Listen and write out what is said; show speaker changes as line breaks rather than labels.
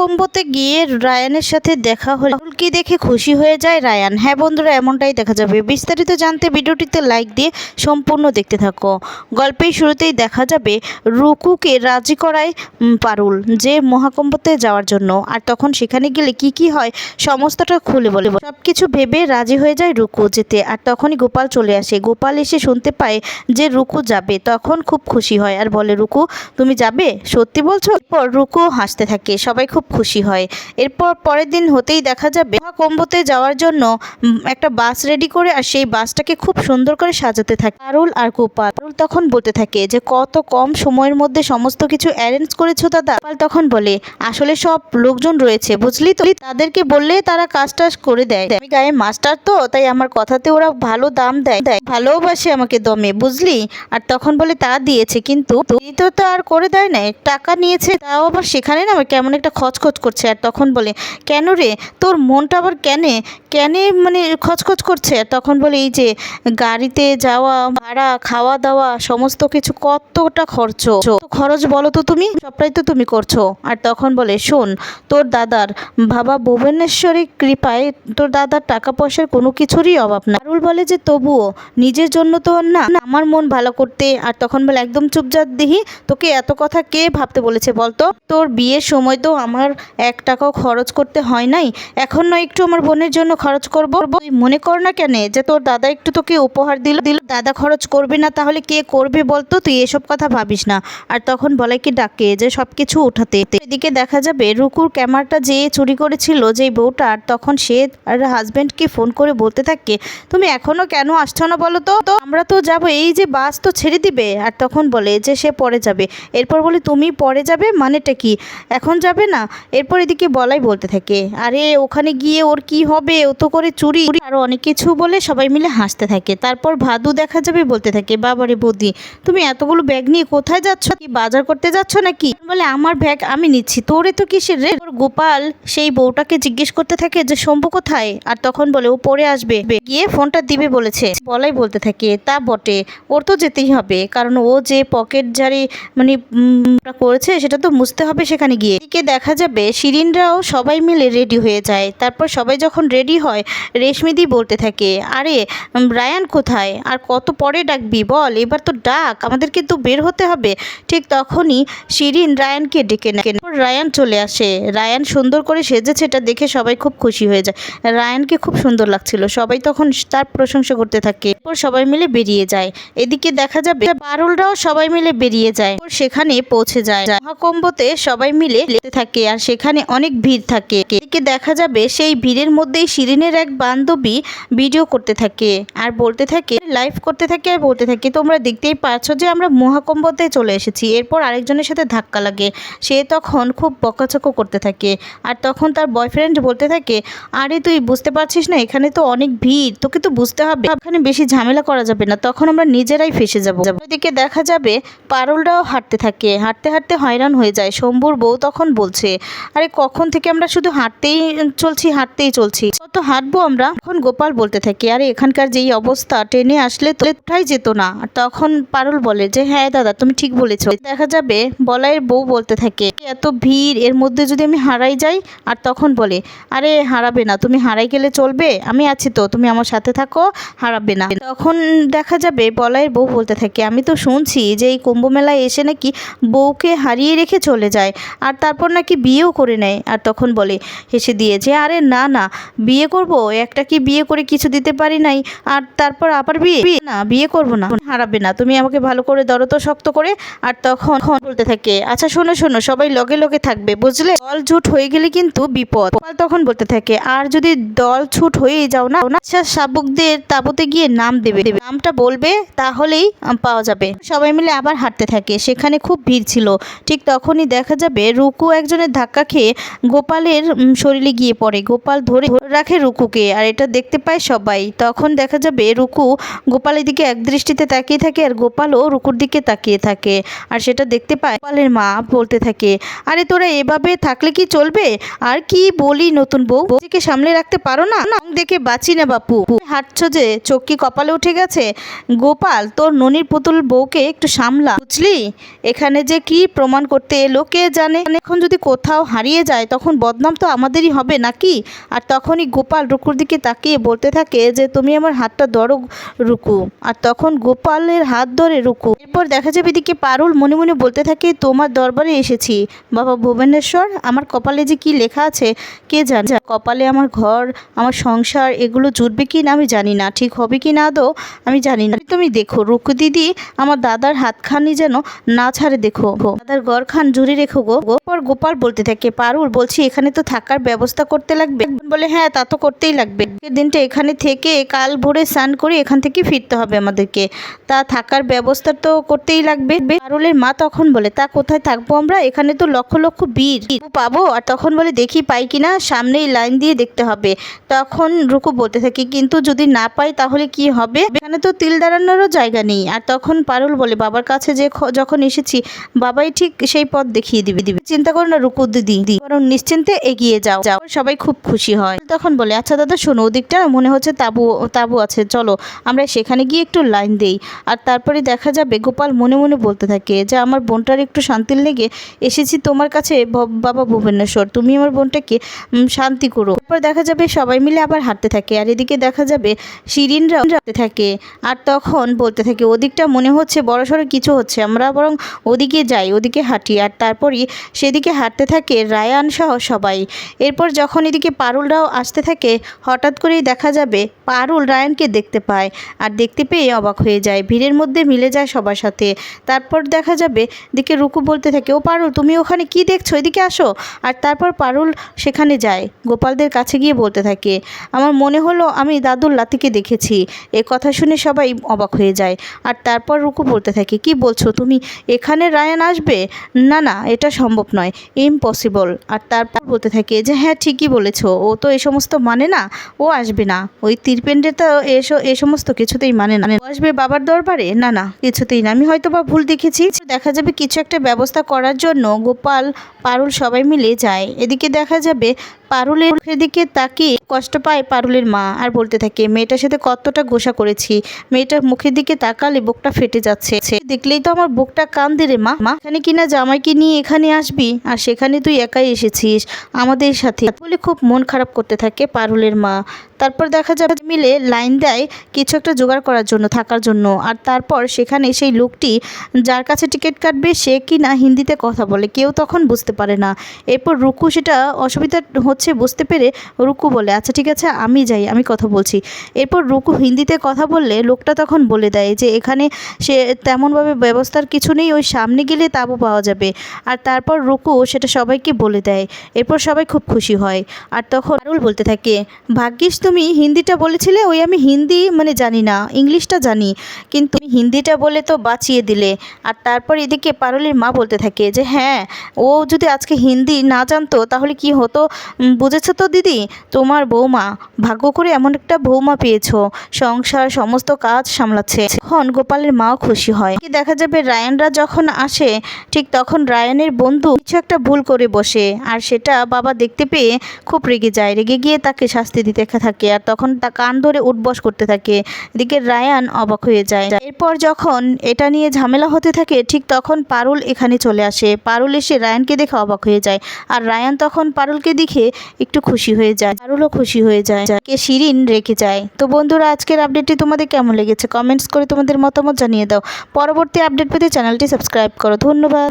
মহাকুম্ভতে গিয়ে রায়ানের সাথে দেখা হলে। রাহুলকে দেখে খুশি হয়ে যায়? রায়ান হ্যাঁ বন্ধুরা, এমনটাই দেখা যাবে। বিস্তারিত জানতে ভিডিওটিতে লাইক দিয়ে সম্পূর্ণ দেখতে থাকো। গল্পের শুরুতেই দেখা যাবে রুকুকে রাজি করায় পারুল যে মহাকুম্ভতে যাওয়ার জন্য। আর তখন সেখানে গেলে কি কি হয় সমস্তটা খুলে বলে। সব কিছু ভেবে রাজি হয়ে যায় রুকু যেতে। আর তখনই গোপাল চলে আসে। গোপাল এসে শুনতে পায় যে রুকু যাবে। তখন খুব খুশি হয় আর বলে, রুকু, তুমি যাবে? সত্যি বলছো? এরপর রুকু হাসতে থাকে। সবাই খুব খুশি হয়। এরপর পরের দিন হতেই দেখা যাবে মহাকুম্ভতে যাওয়ার জন্য একটা বাস রেডি করে আর সেই বাসটাকে খুব সুন্দর করে সাজাতে থাকে। পারুল আর গোপাল পারুল তখন বলতে থাকে যে, কত কম সময়ের মধ্যে সমস্ত কিছু অ্যারেঞ্জ করেছ দাদা? গোপাল তখন বলে, আসলে সব লোকজন রয়েছে, বুঝলি তো? তাদেরকে বললে তারা কাজ টাজ করে দেয়। আমি গায়ে মাস্টার তো, তাই আমার কথাতে ওরা ভালো দাম দেয়। দেয় ভালোবাসে আমাকে দমে, বুঝলি? আর তখন বলে, তা দিয়েছে, কিন্তু তো আর করে দেয় না টাকা নিয়েছে, তাও আবার সেখানে না, কেমন একটা খচখচ করছে আর তখন বলে, কেন রে? তোর মনটা আবার কেনে? কেনে মানে খচখচ করছে? আর তখন বলে, এই যে গাড়িতে যাওয়া, ভাড়া, খাওয়া দাওয়া, সমস্ত কিছু কতটা খরচ? খরচ বলো তো তুমি। সবটাই তো তুমি করছ। আর তখন বলে, শোন, তোর দাদার বাবা ভুবনেশ্বরী কৃপায় তোর দাদার টাকা পয়সার কোনো কিছুরই অভাব না। পারুল বলে যে, তবুও নিজের জন্য তো না। আমার মন ভালো করতে। আর তখন বলে, একদম চুপচাপ দিহি। তোকে এত কথা কে ভাবতে বলেছে বলতো? তোর বিয়ের সময় তো আমার এক টাকাও খরচ করতে হয় নাই। এখন নয়, একটু আমার বোনের জন্য খরচ করব। মনে কর না কেন যে, তোর দাদা একটু তোকে উপহার দিল দিল। দাদা খরচ করবে না, তাহলে কে করবে বলতো? তুই এসব কথা ভাবিস না। আর তখন বলে কি ডাকে যে সব কিছু উঠাতে এদিকে দেখা যাবে রুকুর ক্যামেরাটা যে চুরি করেছিল, যেই বউটা, আর তখন সে আর হাজব্যান্ডকে ফোন করে বলতে থাকে, তুমি এখনও কেন আসছো না বলো তো? আমরা তো যাব, এই যে বাস তো ছেড়ে দিবে। আর তখন বলে যে সে পরে যাবে। এরপর বলে, তুমি পরে যাবে? মানেটা কি? এখন যাবে না। এরপর এদিকে বলাই বলতে থাকে, আরে, ওখানে গিয়ে ওর কি হবে? ও তো করে চুরি। আরও অনেক কিছু বলে সবাই মিলে হাসতে থাকে। তারপর ভাদু দেখা যাবে বলতে থাকে, বাবারে বৌদি, তুমি এতগুলো ব্যাগ নিয়ে কোথায় যাচ্ছ? বাজার করতে যাচ্ছ নাকি? বলে, আমার ব্যাগ আমি নিচ্ছি। তোরে তো কিসের রে? তোর গোপাল সেই বউটাকে জিজ্ঞেস করতে থাকে যে, শম্ভু কোথায়? আর তখন বলে, ও পরে আসবে। গিয়ে ফোনটা দিবে বলেছে। বলাই বলতে থাকে, তা বটে, ওর তো যেতেই হবে। কারণ ও যে পকেট জারি মানে করেছে, সেটা তো মুছতে হবে সেখানে গিয়ে। এদিকে দেখা যাবে, শিরিনরাও সবাই মিলে রেডি হয়ে যায়। তারপর সবাই যখন রেডি হয়, রেশমিদি বলতে থাকে, আরে রায়ান কোথায়? আর কত পরে ডাকবি বল? এবার তো ডাক, আমাদেরকে তো বের হতে হবে। ঠিক তখনই শিরিন রায়ানকে ডেকে নেয়। রায়ান চলে আসে। রায়ান সুন্দর করে সেজেছে, এটা দেখে সবাই খুব খুশি হয়ে যায়। রায়ানকে খুব সুন্দর লাগছিল। সবাই তখন তার প্রশংসা করতে থাকে। এরপর সবাই মিলে বেরিয়ে যায়। এদিকে দেখা যাবে পারুলরাও সবাই মিলে বেরিয়ে যায়। সেখানে পৌঁছে যায়। মহাকুম্ভতে সবাই মিলে থাকে আর সেখানে অনেক ভিড় থাকে। এদিকে দেখা যাবে সেই ভিড়ের মধ্যেই শিরিনের এক বান্ধবী ভিডিও করতে থাকে আর বলতে থাকে, লাইভ করতে থাকে আর বলতে থাকে। তোমরা দেখতেই পাচ্ছ যে আমরা মহাকুম্ভতে চলে এসেছি। এরপর আরেকজনের সাথে ধাক্কা লাগে। সে তখন খুব বকাচকো করতে থাকে আর তখন তার বয়ফ্রেন্ড বলতে থাকে, আরে, তুই বুঝতে পারছিস না, এখানে তো অনেক ভিড়, তোকে তো বুঝতে হবে। এখানে বেশি ঝামেলা করা যাবে না, তখন আমরা নিজেরাই ফেসে যাব। ওইদিকে দেখা যাবে, পারুলরাও হাঁটতে থাকে, হাঁটতে হাঁটতে হয়রান হয়ে যায়। শম্ভুর বউ তখন বলছে, আরে, কখন থেকে আমরা শুধু হাঁটতেই চলছি হাঁটতেই চলছি? কত হাঁটবো আমরা, তখন গোপাল বলতে থাকে, আরে, এখানকার যেই অবস্থা, ট্রেনে আসলে তো যেত না? তখন পারুল বলে যে হ্যাঁ দাদা, তুমি ঠিক বলেছ। দেখা যাবে বলাইয়ের বউ বলতে থাকে, এত ভিড়, এর মধ্যে যদি আমি হারাই যাই? আর তখন বলে, আরে হারাবে না, তুমি হারাই গেলে চলবে, আমি আছি তো, তুমি আমার সাথে থাকো, হারাবে না। তখন দেখা যাবে বলাইয়ের বউ বলতে থাকে, আমি তো শুনছি যে এই কুম্ভ মেলায় এসে নাকি বউকে হারিয়ে রেখে চলে যায়, আর তারপর নাকি বিয়েও করে নেয়। আর তখন বলে, হেসে দিয়ে যে আরে না না, বিয়ে করব, একটা কি বিয়ে করে কিছু দিতে পারি নাই, আর তারপর আবার বিয়ে? না, বিয়ে করব না, হারাবে না, তুমি আমাকে ভালো করে ধরো তো শক্ত করে, আর তখন বলতে থাকে আচ্ছা শোনো শোনো, সবাই লগে লগে থাকবে, বুঝলে? দল জুট হয়ে গেলে কিন্তু বিপদ। গোপাল তখন বলতে থাকে, আর যদি দল ছুট হয়েই যাও না আচ্ছা শাবকদের তাবুতে গিয়ে নাম দেবে। নামটা বলবে, তাহলেই পাওয়া যাবে। সবাই মিলে আবার হাঁটতে থাকে, সেখানে খুব ভিড় ছিল। ঠিক তখনই দেখা যাবে, রুকু একজনের ধাক্কা খেয়ে গোপালের শরীরে গিয়ে পড়ে। গোপাল ধরে রাখে রুকুকে, আর এটা দেখতে পায় সবাই। তখন দেখা যাবে, রুকু গোপালের দিকে এক দৃষ্টিতে তাকিয়ে থাকে, আর গোপালও রুকুর দিকে তাকিয়ে থাকে। আর সেটা দেখতে পায়। গোপালের মা বলতে থাকে, আরে তোরা এভাবে থাকলে কি চলবে? আর কি বলি নতুন বউ? বউকে সামলে রাখতে পারো না? দেখে বাঁচি না বাপু। হাঁটছো যে, চোখ কি কপালে উঠে গেছে? গোপাল, তোর ননির পুতুল বউকে একটু সামলা। বুঝলি? এখানে যে কি প্রমাণ করতে এলো কে জানে? এখন যদি কোথাও হারিয়ে যায়, তখন বদনাম তো আমাদেরই হবে নাকি? আর তখনই গোপাল রুকুর দিকে তাকিয়ে বলতে থাকে যে, তুমি আমার হাতটা ধরো রুকু। আর তখন গোপালের হাত ধরে রুকু। এরপর দেখা যাবে এদিকে পারুল মনে মনে বলতে থাকে, তোমার দরবারে এসেছি। বাবা ভুবনেশ্বর, আমার কপালে যে কি লেখা আছে, কে জান? কপালে আমার ঘর, আমার সংসার, এগুলো জুটবে কি না আমি জানি না। ঠিক হবে কি না দো আমি জানি না। তুমি দেখো, রুকু দিদি, আমার দাদার হাতখানি যেন না ছাড়ে দেখো। দাদার ঘর খান জুড়ে রেখো গো। গোপর গোপাল বলতে থাকে, পারুল, বলছি এখানে তো থাকার ব্যবস্থা করতে লাগবে? বলে হ্যাঁ তা তো করতেই লাগবে। দিনটা এখানে থেকে কাল ভোরে স্নান করে এখান থেকে ফিরতে হবে আমাদেরকে। তা থাকার ব্যবস্থা তো করতেই লাগবে। পারুলের মা তখন বলে, তা কোথায় থাকব আমরা? এখানে তো লক্ষ লক্ষ বীর। পাবো? আর তখন বলে, দেখি পাই কিনা সামনেই লাইন দিয়ে দেখতে হবে। তখন রুকু বলতে থাকি, কিন্তু যদি না পাই তাহলে কি হবে? এখানে তো তিল দাঁড়ানোরও জায়গা নেই। আর তখন পারুল বলে, বাবার কাছে যে যখন এসেছি, বাবাই ঠিক সেই পথ দেখিয়ে দিবে। দিবে। চিন্তা করো না রুকু দিদি। বরং নিশ্চিন্তে এগিয়ে যাও। যাও, সবাই খুব খুশি হয়। তখন বলে আচ্ছা দাদা, শোনো, ওদিকটা মনে হচ্ছে তাবু তাবু আছে। চলো, আমরা সেখানে গিয়ে একটু লাইন দেই। আর তারপরে দেখা যাবে, গোপাল মনে মনে বলতে থাকে যে। আমার বোনটার একটু শান্তির লেগে এসেছি তোমার কাছে বাবা ভুবনেশ্বর তুমি আমার বোনটাকে শান্তি করো। তারপর দেখা যাবে সবাই মিলে আবার হাঁটতে থাকে। আর এদিকে দেখা যাবে শিরিনরাও হাঁটতে থাকে। আর তখন বলতে থাকে, ওদিকটা মনে হচ্ছে বড়সড় কিছু হচ্ছে। আমরা বরং ওদিকে যাই, ওদিকে হাঁটি। আর তারপরই সেদিকে হাঁটতে থাকে রায়ান সহ সবাই। এরপর যখন এদিকে পারুলরাও আসতে থাকে, হঠাৎ করেই দেখা যাবে পারুল রায়ানকে দেখতে পায় আর দেখতে পেয়ে অবাক হয়ে যায়। ভিড়ের মধ্যে মিলে যায় সবার সাথে। তারপর দেখা যাবে দিকে রুকু বলতে থাকে, ও পারুল, তুমি ওখানে কি দেখছ? এদিকে আসো। আর তারপর পারুল সেখানে যায়, গোপালদের কাছে গিয়ে বলতে থাকে, আমার মনে হলো আমি দাদুর লাতিকে দেখেছি। এ কথা শুনে সবাই অবাক হয়ে যায়। আর তারপর রুকু বলতে থাকে, কি বলছো তুমি? এখানে রায়ান আসবে? না না, এটা সম্ভব নয় ইম্পসিবল আর তারপর বলতে থাকে, যে হ্যাঁ ঠিকই বলেছ, ও তো এই সমস্ত মানে না, ও আসবে না। ওই তিরপেন্ডে তো এসো এ সমস্ত কিছুতেই মানে না। আসবে বাবার দরবারে? না না, কিছুতেই না। আমি হয়তো বা ভুল দেখেছি। দেখা যাবে কিছু একটা ব্যবস্থা করার জন্য গোপাল, পারুল সবাই মিলে যায়। এদিকে দেখা যাবে পারুলের মুখের দিকে তাকিয়ে কষ্ট পায় পারুলের মা আর বলতে থাকে, মেয়েটার সাথে কতটা গোসা করেছি। মেয়েটার মুখের দিকে তাকালে বুকটা ফেটে যাচ্ছে। দেখলেই তো আমার বুকটা কান্দে রে মা। মা, এখানে কিনা জামাইকে নিয়ে এখানে আসবি? আর সেখানে তুই একাই এসেছিস আমাদের সাথে। বলে খুব মন খারাপ করতে থাকে পারুলের মা। তারপর দেখা যাবে মিলে লাইন দেয় কিছু একটা জোগাড় করার জন্য, থাকার জন্য। আর তারপর সেখানে সেই লোকটি যার কাছে টিকিট কাটবে, সে কি না হিন্দিতে কথা বলে, কেউ তখন বুঝতে পারে না। এরপর রুকু সেটা অসুবিধা হচ্ছে বুঝতে পেরে রুকু বলে আচ্ছা ঠিক আছে, আমি যাই, আমি কথা বলছি। এরপর রুকু হিন্দিতে কথা বললে লোকটা তখন বলে দেয় যে, এখানে সে তেমনভাবে ব্যবস্থার কিছু নেই, ওই সামনে গেলে তাবু পাওয়া যাবে। আর তারপর রুকু সেটা সবাইকে বলে দেয়। এরপর সবাই খুব খুশি হয়। আর তখন আরুল বলতে থাকে, ভাগ্যিস তুমি হিন্দিটা বলেছিলে, ওই আমি হিন্দি মানে জানি না, ইংলিশটা জানি, কিন্তু হিন্দিটা বলে তো বাঁচিয়ে দিলে। আর তারপর এদিকে পারুলের মা বলতে থাকে যে হ্যাঁ ও যদি আজকে হিন্দি না জানতো, তাহলে কি হতো? বুঝেছ তো দিদি? তোমার বৌমা, ভাগ্য করে এমন একটা বৌমা পেয়েছ। সংসার, সমস্ত কাজ সামলাচ্ছে। তখন গোপালের মাও খুশি হয়। দেখা যাবে রায়ানরা যখন আসে, ঠিক তখন রায়ানের বন্ধু কিছু একটা ভুল করে বসে। আর সেটা বাবা দেখতে পেয়ে খুব রেগে যায়। রেগে গিয়ে তাকে শাস্তি দিতে থাকে। আর তখন তা কান ধরে উঠবস করতে থাকে। এদিকে রায়ান অবাক হয়ে যায়। এরপর যখন এটা নিয়ে ঝামেলা হতে থাকে, ঠিক তখন পারুল এখানে চলে আসে। পারুল এসে রায়ানকে দেখে অবাক হয়ে যায়। আর রায়ান তখন পারুলকে দেখে একটু খুশি হয়ে যায়। পারুলও খুশি হয়ে যায়। কে শিরিন রেখে যায়। তো বন্ধুরা, আজকের আপডেটটি তোমাদের কেমন লেগেছে? কমেন্টস করে তোমাদের মতামত জানিয়ে দাও। পরবর্তী আপডেট পেতে চ্যানেলটি সাবস্ক্রাইব করো। ধন্যবাদ।